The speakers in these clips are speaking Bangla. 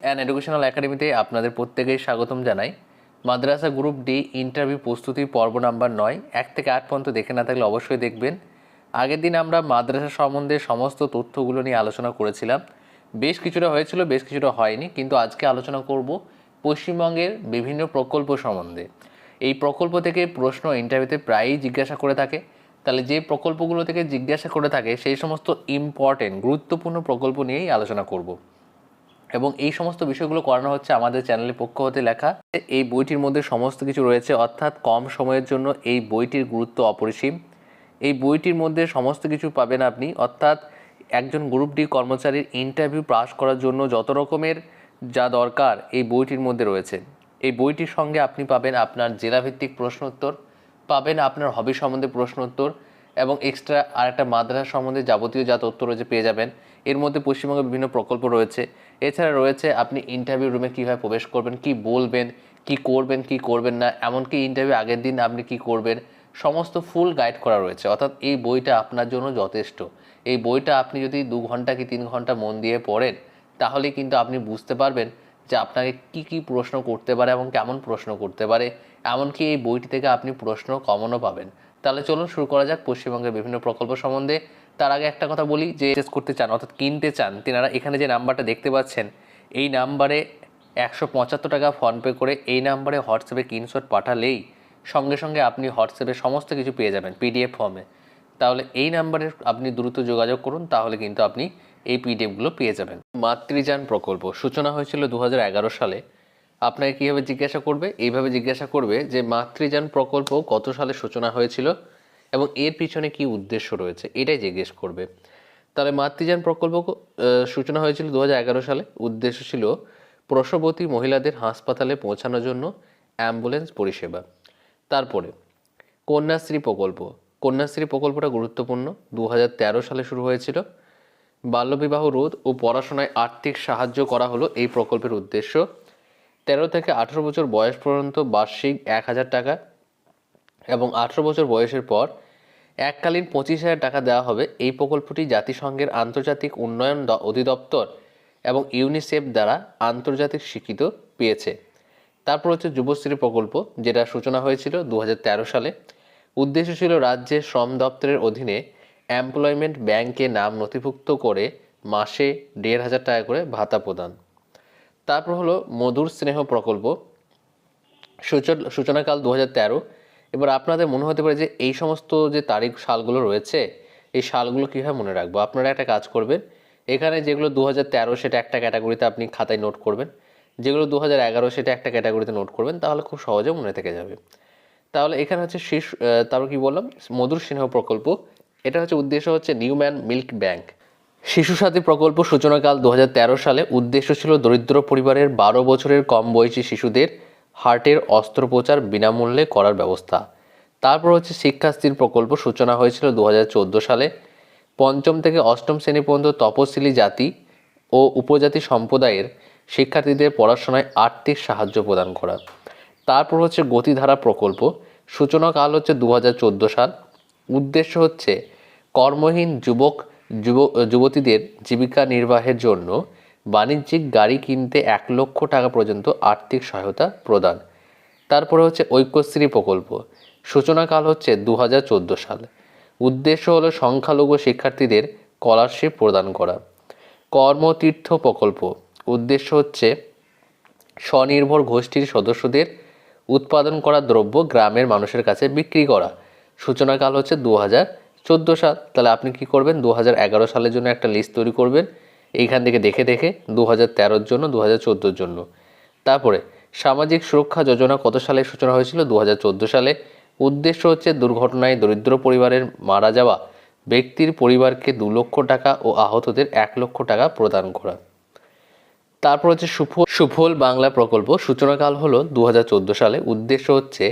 অ্যান এডুকেশনাল একাডেমিতে আপনাদের প্রত্যেকেই স্বাগতম জানাই। মাদ্রাসা গ্রুপ ডি ইন্টারভিউ প্রস্তুতি পর্ব নাম্বার নয়, এক থেকে আট পর্যন্ত দেখে না থাকলে অবশ্যই দেখবেন। আগের দিন আমরা মাদ্রাসা সম্বন্ধে সমস্ত তথ্যগুলো নিয়ে আলোচনা করেছিলাম। বেশ কিছুটা হয়েছিল, বেশ কিছুটা হয়নি, কিন্তু আজকে আলোচনা করব পশ্চিমবঙ্গের বিভিন্ন প্রকল্প সম্বন্ধে। এই প্রকল্প থেকে প্রশ্ন ইন্টারভিউতে প্রায়ই জিজ্ঞাসা করে থাকে। তাহলে যে প্রকল্পগুলো থেকে জিজ্ঞাসা করে থাকে, সেই সমস্ত ইম্পর্টেন্ট গুরুত্বপূর্ণ প্রকল্প নিয়েই আলোচনা করব। এবং এই সমস্ত বিষয়গুলো করানো হচ্ছে আমাদের চ্যানেলের পক্ষ হতে লেখা। এই বইটির মধ্যে সমস্ত কিছু রয়েছে, অর্থাৎ কম সময়ের জন্য এই বইটির গুরুত্ব অপরিসীম। এই বইটির মধ্যে সমস্ত কিছু পাবেন আপনি, অর্থাৎ একজন গ্রুপ ডি কর্মচারীর ইন্টারভিউ পাস করার জন্য যত রকমের যা দরকার এই বইটির মধ্যে রয়েছে। এই বইটির সঙ্গে আপনি পাবেন আপনার জেলাভিত্তিক প্রশ্নোত্তর, পাবেন আপনার হবি সম্বন্ধে প্রশ্নোত্তর এবং এক্সট্রা আর একটা মাদ্রাসা সম্বন্ধে যাবতীয় যা তথ্য রয়েছে পেয়ে যাবেন। এর মধ্যে পশ্চিমবঙ্গের বিভিন্ন প্রকল্প রয়েছে। এছাড়া রয়েছে আপনি ইন্টারভিউ রুমে কীভাবে প্রবেশ করবেন, কি বলবেন, কি করবেন কি করবেন না, এমনকি ইন্টারভিউ আগের দিন আপনি কি করবেন, সমস্ত ফুল গাইড করা রয়েছে। অর্থাৎ এই বইটা আপনার জন্য যথেষ্ট। এই বইটা আপনি যদি দু ঘণ্টা কি তিন ঘণ্টা মন দিয়ে পড়েন, তাহলে কিন্তু আপনি বুঝতে পারবেন যে আপনাকে কি কি প্রশ্ন করতে পারে এবং কেমন প্রশ্ন করতে পারে। এমনকি এই বইটি থেকে আপনি প্রশ্ন কমনও পাবেন। তাহলে চলুন শুরু করা যাক পশ্চিমবঙ্গের বিভিন্ন প্রকল্প সম্বন্ধে। তার আগে একটা কথা বলি, যে টেস্ট করতে চান, অর্থাৎ কিনতে চান, তেনারা এখানে যে নাম্বারটা দেখতে পাচ্ছেন, এই নাম্বারে একশো পঁচাত্তর টাকা ফোনপে করে এই নাম্বারে হোয়াটসঅ্যাপে স্ক্রিনশট পাঠালেই সঙ্গে সঙ্গে আপনি হোয়াটসঅ্যাপে সমস্ত কিছু পেয়ে যাবেন পিডিএফ ফর্মে। তাহলে এই নাম্বারে আপনি দ্রুত যোগাযোগ করুন, তাহলে কিন্তু আপনি এই পিডিএফগুলো পেয়ে যাবেন। মাতৃযান প্রকল্প, সূচনা হয়েছিল দু হাজার এগারো সালে। আপনাকে কীভাবে জিজ্ঞাসা করবে? এইভাবে জিজ্ঞাসা করবে যে মাতৃযান প্রকল্প কত সালে সূচনা হয়েছিল এবং এর পিছনে কি উদ্দেশ্য রয়েছে? এটাই জিজ্ঞেস করবে। তাহলে মাতৃযান প্রকল্প সূচনা হয়েছিল দু হাজার এগারো সালে। উদ্দেশ্য ছিল প্রসবতী মহিলাদের হাসপাতালে পৌঁছানোর জন্য অ্যাম্বুলেন্স পরিষেবা। তারপরে কন্যাশ্রী প্রকল্প। কন্যাশ্রী প্রকল্পটা গুরুত্বপূর্ণ। দু হাজার তেরো সালে শুরু হয়েছিল। বাল্যবিবাহ রোধ ও পড়াশোনায় আর্থিক সাহায্য করা হলো এই প্রকল্পের উদ্দেশ্য। তেরো থেকে আঠেরো বছর বয়স পর্যন্ত বার্ষিক এক হাজার টাকা এবং আঠেরো বছর বয়সের পর এককালীন পঁচিশ হাজার টাকা দেওয়া হবে। এই প্রকল্পটি জাতিসংঘের আন্তর্জাতিক উন্নয়ন অধিদপ্তর এবং ইউনিসেফ দ্বারা আন্তর্জাতিক স্বীকৃত পেয়েছে। তারপর হচ্ছে যুবশ্রী প্রকল্প, যেটা সূচনা হয়েছিল দু হাজার তেরো সালে। উদ্দেশ্য ছিল রাজ্যের শ্রম দপ্তরের অধীনে এমপ্লয়মেন্ট ব্যাংকে নাম নথিভুক্ত করে মাসে দেড় হাজার টাকা করে ভাতা প্রদান। তারপর হলো মধুর স্নেহ প্রকল্প। সূচনাকাল দু তেরো। এবার আপনাদের মনে হতে পারে যে এই সমস্ত যে তারিখ সালগুলো রয়েছে এই সালগুলো কীভাবে মনে রাখব? আপনারা একটা কাজ করবেন এখানে যেগুলো দু তেরো সেটা একটা ক্যাটাগরিতে আপনি খাতায় নোট করবেন যেগুলো দু এগারো সেটা একটা ক্যাটাগরিতে নোট করবেন তাহলে খুব সহজে মনে থেকে যাবে। তাহলে এখানে হচ্ছে আহ, তারপর কি বললাম? মধুর স্নেহ প্রকল্প এটা হচ্ছে উদ্দেশ্য হচ্ছে নিউম্যান মিল্ক ব্যাংক। শিশু সাথী প্রকল্প সূচনাকাল দু হাজার তেরো সালে উদ্দেশ্য ছিল দরিদ্র পরিবারের বারো বছরের কম বয়সী শিশুদের হার্টের অস্ত্রোপচার বিনামূল্যে করার ব্যবস্থা। তারপর হচ্ছে শিক্ষাশ্রীর প্রকল্প সূচনা হয়েছিল দু হাজার চোদ্দ সালে। পঞ্চম থেকে অষ্টম শ্রেণি পর্যন্ত তপশিলি জাতি ও উপজাতি সম্প্রদায়ের শিক্ষার্থীদের পড়াশোনায় আর্থিক সাহায্য প্রদান করা। তারপর হচ্ছে গতিধারা প্রকল্প। সূচনা কাল হচ্ছে দু হাজার চোদ্দ সাল। উদ্দেশ্য হচ্ছে কর্মহীন যুবক যুব, যুবতীদের জীবিকা নির্বাহের জন্য বাণিজ্যিক গাড়ি কিনতে এক লক্ষ টাকা পর্যন্ত আর্থিক সহায়তা প্রদান। তারপরে হচ্ছে ঐক্যশ্রী প্রকল্প। সূচনাকাল হচ্ছে দু হাজার চোদ্দ সাল। উদ্দেশ্য হলো সংখ্যালঘু শিক্ষার্থীদের স্কলারশিপ প্রদান করা। কর্মতীর্থ প্রকল্প। উদ্দেশ্য হচ্ছে স্বনির্ভর গোষ্ঠীর সদস্যদের উৎপাদন করা দ্রব্য গ্রামের মানুষের কাছে বিক্রি করা। সূচনাকাল হচ্ছে দু হাজার চোদ্দ সাত, তাহলে আপনি কি করবেন? দু হাজার এগারো সালের জন্য একটা লিস্ট তৈরি করবেন। এইখান থেকে দেখে দেখে দু হাজার জন্য দু হাজার জন্য। তারপরে সামাজিক সুরক্ষা যোজনা কত সালে সূচনা হয়েছিল? দু হাজার চোদ্দ সালে। উদ্দেশ্য হচ্ছে দুর্ঘটনায় দরিদ্র পরিবারের মারা যাওয়া ব্যক্তির পরিবারকে দু লক্ষ টাকা ও আহতদের এক লক্ষ টাকা প্রদান করা। তারপর হচ্ছে সুফল সুফল বাংলা প্রকল্প। সূচনাকাল হলো দু হাজার চোদ্দ সালে। উদ্দেশ্য হচ্ছে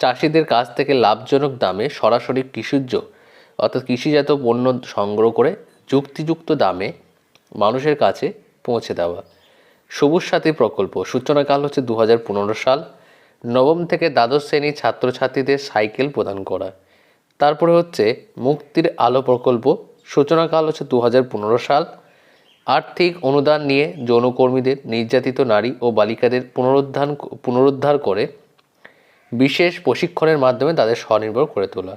চাষিদের কাছ থেকে লাভজনক দামে সরাসরি কৃষিজ অর্থাৎ কৃষিজাত পণ্য সংগ্রহ করে যুক্তিযুক্ত দামে মানুষের কাছে পৌঁছে দেওয়া। সবুজ সাথী প্রকল্প, সূচনাকাল হচ্ছে দু হাজার পনেরো সাল। নবম থেকে দ্বাদশ শ্রেণির ছাত্রছাত্রীদের সাইকেল প্রদান করা। তারপরে হচ্ছে মুক্তির আলো প্রকল্প, সূচনাকাল হচ্ছে দু হাজার পনেরো সাল। আর্থিক অনুদান নিয়ে যৌনকর্মীদের, নির্যাতিত নারী ও বালিকাদের পুনরুদ্ধার পুনরুদ্ধার করে বিশেষ প্রশিক্ষণের মাধ্যমে তাদের স্বনির্ভর করে তোলা।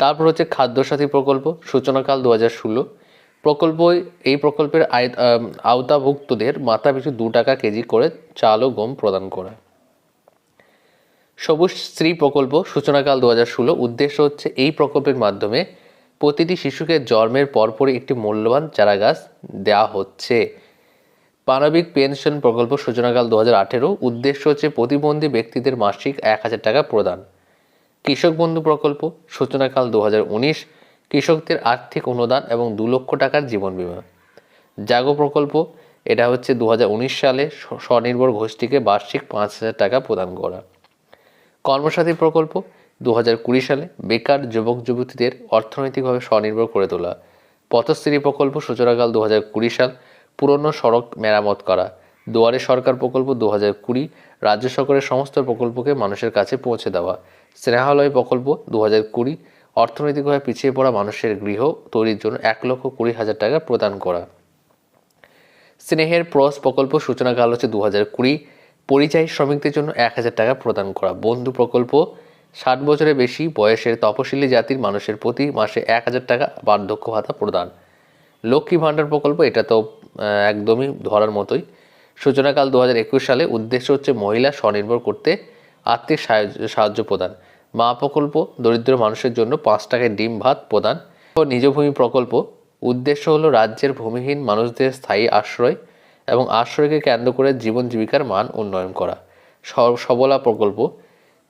তারপর হচ্ছে খাদ্যসাথী প্রকল্প, সূচনাকাল দু হাজার ষোলো। প্রকল্প, এই প্রকল্পের আয়- আওতাভুক্তদের মাথাপিছু দু টাকা কেজি করে চাল ও গম প্রদান করা। সবুজ স্ত্রী প্রকল্প, সূচনাকাল দু হাজার ষোলো। উদ্দেশ্য হচ্ছে এই প্রকল্পের মাধ্যমে প্রতিটি শিশুকে জন্মের পরপরই একটি মূল্যবান চারাগাছ দেওয়া হচ্ছে। মানবিক পেনশন প্রকল্প, সূচনাকাল দু হাজার আঠেরো। উদ্দেশ্য হচ্ছে প্রতিবন্ধী ব্যক্তিদের মাসিক এক হাজার টাকা প্রদান। কৃষক বন্ধু প্রকল্প, সূচনাকাল দু হাজার উনিশ, কৃষকদের আর্থিক অনুদান এবং দু লক্ষ টাকার জীবন বীমা। জাগো প্রকল্প, এটা হচ্ছে দুহাজার উনিশ সালে স্ব- স্বনির্ভর গোষ্ঠীকে বার্ষিক পাঁচ হাজার টাকা প্রদান করা। কর্মসাথী প্রকল্প, দু হাজার কুড়ি সালে বেকার যুবক যুবতীদের অর্থনৈতিকভাবে স্বনির্ভর করে তোলা। পথশ্রী প্রকল্প, সূচনাকাল দু হাজার কুড়ি সাল, পুরনো সড়ক মেরামত করা। দুয়ারে সরকার প্রকল্প, দু কুড়ি রাজ্য সরকারের সমস্ত প্রকল্পকে মানুষের কাছে পৌঁছে দেওয়া। স্নেহালয় প্রকল্প দু হাজার কুড়ি, অর্থনৈতিকভাবে পিছিয়ে পড়া মানুষের গৃহ তৈরির জন্য এক লক্ষ কুড়ি হাজার টাকা প্রদান করা। স্নেহের প্রস প্রকল্প সূচনাকাল হচ্ছে দু হাজার কুড়ি, পরিযায়ী শ্রমিকদের জন্য এক হাজার টাকা প্রদান করা। বন্ধু প্রকল্প, ষাট বছরের বেশি বয়সের তপশিলি জাতির মানুষের প্রতি মাসে এক হাজার টাকা বার্ধক্য ভাতা প্রদান। লক্ষ্মী ভাণ্ডার প্রকল্প, এটা তো একদমই ধরার মতোই। সূচনাকাল দু হাজার একুশ সালে উদ্দেশ্য হচ্ছে মহিলা স্বনির্ভর করতে আর্থিক সাহায্য প্রদান। মা প্রকল্প দরিদ্র মানুষের জন্য পাঁচ টাকায় ডিম, ভাত প্রদান। ও নিজভূমি প্রকল্প উদ্দেশ্য হলো রাজ্যের ভূমিহীন মানুষদের স্থায়ী আশ্রয় এবং আশ্রয়কে কেন্দ্র করে জীবন জীবিকার মান উন্নয়ন করা। সবলা প্রকল্প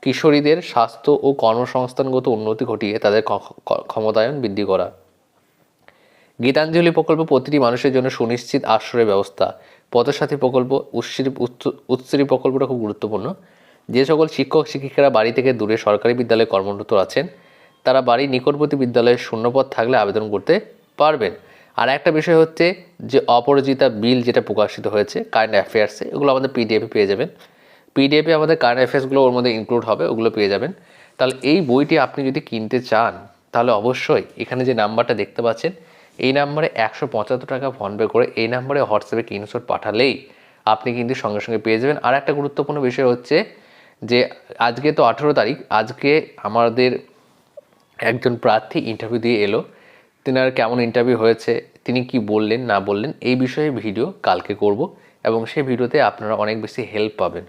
কিশোরীদের স্বাস্থ্য ও কর্মসংস্থানগত উন্নতি ঘটিয়ে তাদের ক্ষমতায়ন বৃদ্ধি করা। গীতাঞ্জলি প্রকল্প প্রতিটি মানুষের জন্য সুনিশ্চিত আশ্রয় ব্যবস্থা। পথসাথী প্রকল্প, উৎস- উৎশ্রী প্রকল্পটা খুব গুরুত্বপূর্ণ। যে সকল শিক্ষক, শিক্ষিকারা বাড়ি থেকে দূরে সরকারি বিদ্যালয়ে কর্মরত আছেন, তারা বাড়ির নিকটবর্তী বিদ্যালয়ে শূন্যপদ থাকলে আবেদন করতে পারবেন। আর একটা বিষয় হচ্ছে যে অপরাজিতা বিল যেটা প্রকাশিত হয়েছে, কারেন্ট অ্যাফেয়ার্সে এগুলো আমাদের পিডিএফে পেয়ে যাবেন। পিডিএফে আমাদের কারেন্ট অ্যাফেয়ার্সগুলো ওর মধ্যে ইনক্লুড হবে, ওগুলো পেয়ে যাবেন। তাহলে এই বইটি আপনি যদি কিনতে চান, তাহলে অবশ্যই এখানে যে নাম্বারটা দেখতে পাচ্ছেন এই নাম্বারে একশো পঁচাত্তর টাকা ফোনপে করে এই নাম্বারে হোয়াটসঅ্যাপে স্ক্রিনশট পাঠালেই আপনি কিন্তু সঙ্গে সঙ্গে পেয়ে যাবেন। আর একটা গুরুত্বপূর্ণ বিষয় হচ্ছে যে আজকে তো আঠেরো তারিখ, আজকে আমাদের একজন প্রার্থী ইন্টারভিউ দিয়ে এলো। তেনার কেমন ইন্টারভিউ হয়েছে, তিনি কি বললেন, না বললেন, এই বিষয়ে ভিডিও কালকে করব এবং সেই ভিডিওতে আপনারা অনেক বেশি হেল্প পাবেন।